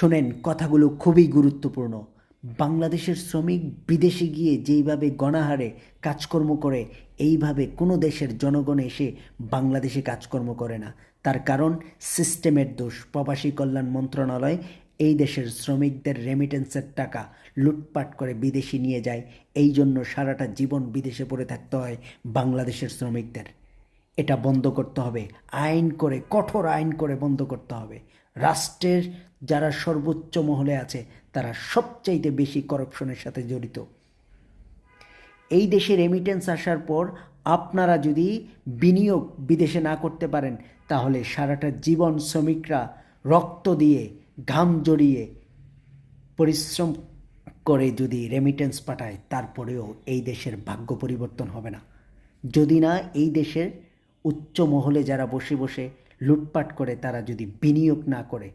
শোনেন, কথাগুলো খুবই গুরুত্বপূর্ণ। বাংলাদেশের শ্রমিক বিদেশে গিয়ে যেইভাবে গণাহারে কাজকর্ম করে, এইভাবে কোনো দেশের জনগণ এসে বাংলাদেশে কাজকর্ম করে না। তার কারণ, সিস্টেমের দোষ। প্রবাসী কল্যাণ মন্ত্রণালয় এই দেশের শ্রমিকদের রেমিটেন্সের টাকা লুটপাট করে বিদেশি নিয়ে যায়। এই জন্য সারাটা জীবন বিদেশে পড়ে থাকতে হয় বাংলাদেশের শ্রমিকদের। এটা বন্ধ করতে হবে। আইন করে, কঠোর আইন করে বন্ধ করতে হবে। রাষ্ট্রের যারা সর্বোচ্চ মহলে আছে, তারা সবচাইতে বেশি করাপশনের সাথে জড়িত। এই দেশে রেমিটেন্স আসার পর আপনারা যদি বিনিয়োগ বিদেশে না করতে পারেন, তাহলে সারাটা জীবন শ্রমিকরা রক্ত দিয়ে, ঘাম জড়িয়ে পরিশ্রম করে যদি রেমিটেন্স পাঠায়, তারপরেও এই দেশের ভাগ্য পরিবর্তন হবে না। যদি না, এই দেশের উচ্চ মহলে যারা বসে বসে লুটপাট করে তারা যদি বিনিয়োগ না করে